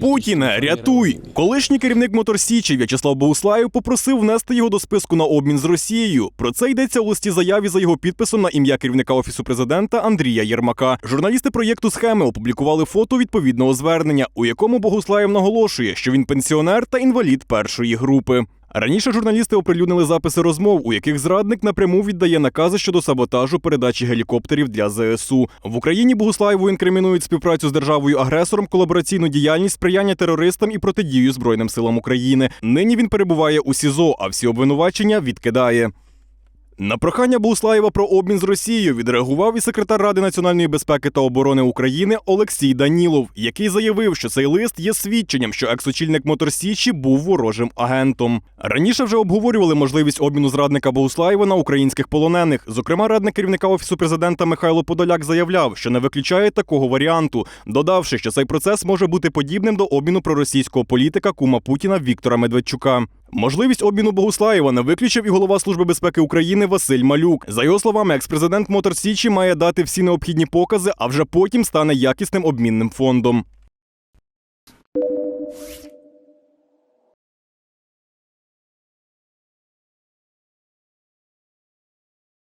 Путіне, рятуй! Колишній керівник Моторсічі В'ячеслав Богуслаєв попросив внести його до списку на обмін з Росією. Про це йдеться у листі заяві за його підписом на ім'я керівника офісу президента Андрія Єрмака. Журналісти проєкту схеми опублікували фото відповідного звернення, у якому Богуслаєв наголошує, що він пенсіонер та інвалід першої групи. Раніше журналісти оприлюднили записи розмов, у яких зрадник напряму віддає накази щодо саботажу передачі гелікоптерів для ЗСУ. В Україні Богуслаєву інкримінують співпрацю з державою-агресором, колабораційну діяльність, сприяння терористам і протидію Збройним силам України. Нині він перебуває у СІЗО, а всі обвинувачення відкидає. На прохання Богуслаєва про обмін з Росією відреагував і секретар Ради національної безпеки та оборони України Олексій Данілов, який заявив, що цей лист є свідченням, що екс-очільник Моторсічі був ворожим агентом. Раніше вже обговорювали можливість обміну зрадника Богуслаєва на українських полонених. Зокрема, радник керівника офісу президента Михайло Подоляк заявляв, що не виключає такого варіанту, додавши, що цей процес може бути подібним до обміну проросійського політика кума Путіна Віктора Медведчука. Можливість обміну Богуслаєва не виключив і голова Служби безпеки України Василь Малюк. За його словами, експрезидент Мотор Січі має дати всі необхідні покази, а вже потім стане якісним обмінним фондом.